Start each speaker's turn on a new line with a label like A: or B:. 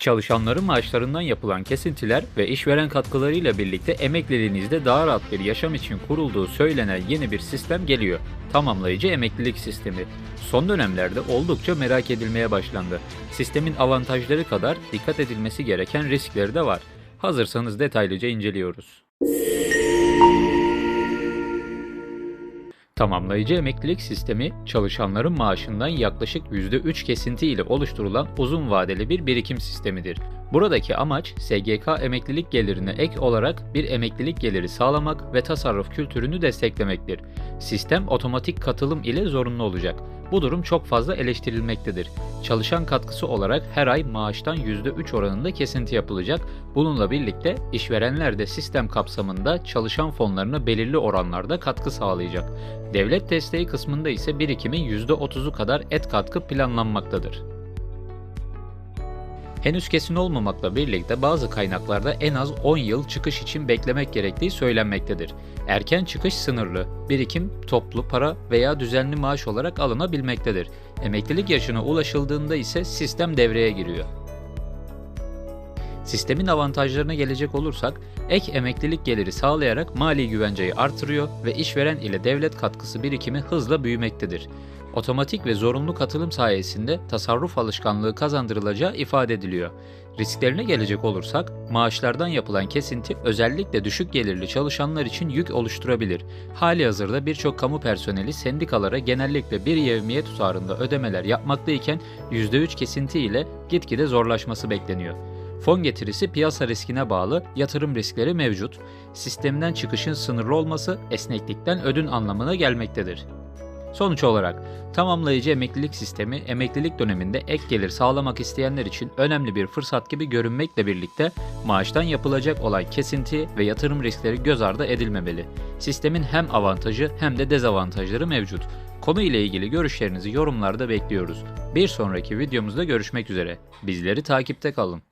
A: Çalışanların maaşlarından yapılan kesintiler ve işveren katkılarıyla birlikte emekliliğinizde daha rahat bir yaşam için kurulduğu söylenen yeni bir sistem geliyor. Tamamlayıcı emeklilik sistemi. Son dönemlerde oldukça merak edilmeye başlandı. Sistemin avantajları kadar dikkat edilmesi gereken riskleri de var. Hazırsanız detaylıca inceliyoruz. Tamamlayıcı emeklilik sistemi, çalışanların maaşından yaklaşık %3 kesinti ile oluşturulan uzun vadeli bir birikim sistemidir. Buradaki amaç SGK emeklilik gelirine ek olarak bir emeklilik geliri sağlamak ve tasarruf kültürünü desteklemektir. Sistem otomatik katılım ile zorunlu olacak. Bu durum çok fazla eleştirilmektedir. Çalışan katkısı olarak her ay maaştan %3 oranında kesinti yapılacak. Bununla birlikte işverenler de sistem kapsamında çalışan fonlarına belirli oranlarda katkı sağlayacak. Devlet desteği kısmında ise birikimin %30'u kadar et katkı planlanmaktadır. Henüz kesin olmamakla birlikte bazı kaynaklarda en az 10 yıl çıkış için beklemek gerektiği söylenmektedir. Erken çıkış sınırlı, birikim toplu para veya düzenli maaş olarak alınabilmektedir. Emeklilik yaşına ulaşıldığında ise sistem devreye giriyor. Sistemin avantajlarına gelecek olursak, ek emeklilik geliri sağlayarak mali güvenceyi artırıyor ve işveren ile devlet katkısı birikimi hızla büyümektedir. Otomatik ve zorunlu katılım sayesinde tasarruf alışkanlığı kazandırılacağı ifade ediliyor. Risklerine gelecek olursak, maaşlardan yapılan kesinti özellikle düşük gelirli çalışanlar için yük oluşturabilir. Hali hazırda birçok kamu personeli sendikalara genellikle bir yevmiye tutarında ödemeler yapmaktayken %3 kesinti ile gitgide zorlaşması bekleniyor. Fon getirisi piyasa riskine bağlı, yatırım riskleri mevcut. Sistemden çıkışın sınırlı olması esneklikten ödün anlamına gelmektedir. Sonuç olarak tamamlayıcı emeklilik sistemi emeklilik döneminde ek gelir sağlamak isteyenler için önemli bir fırsat gibi görünmekle birlikte maaştan yapılacak olan kesinti ve yatırım riskleri göz ardı edilmemeli. Sistemin hem avantajı hem de dezavantajları mevcut. Konu ile ilgili görüşlerinizi yorumlarda bekliyoruz. Bir sonraki videomuzda görüşmek üzere. Bizleri takipte kalın.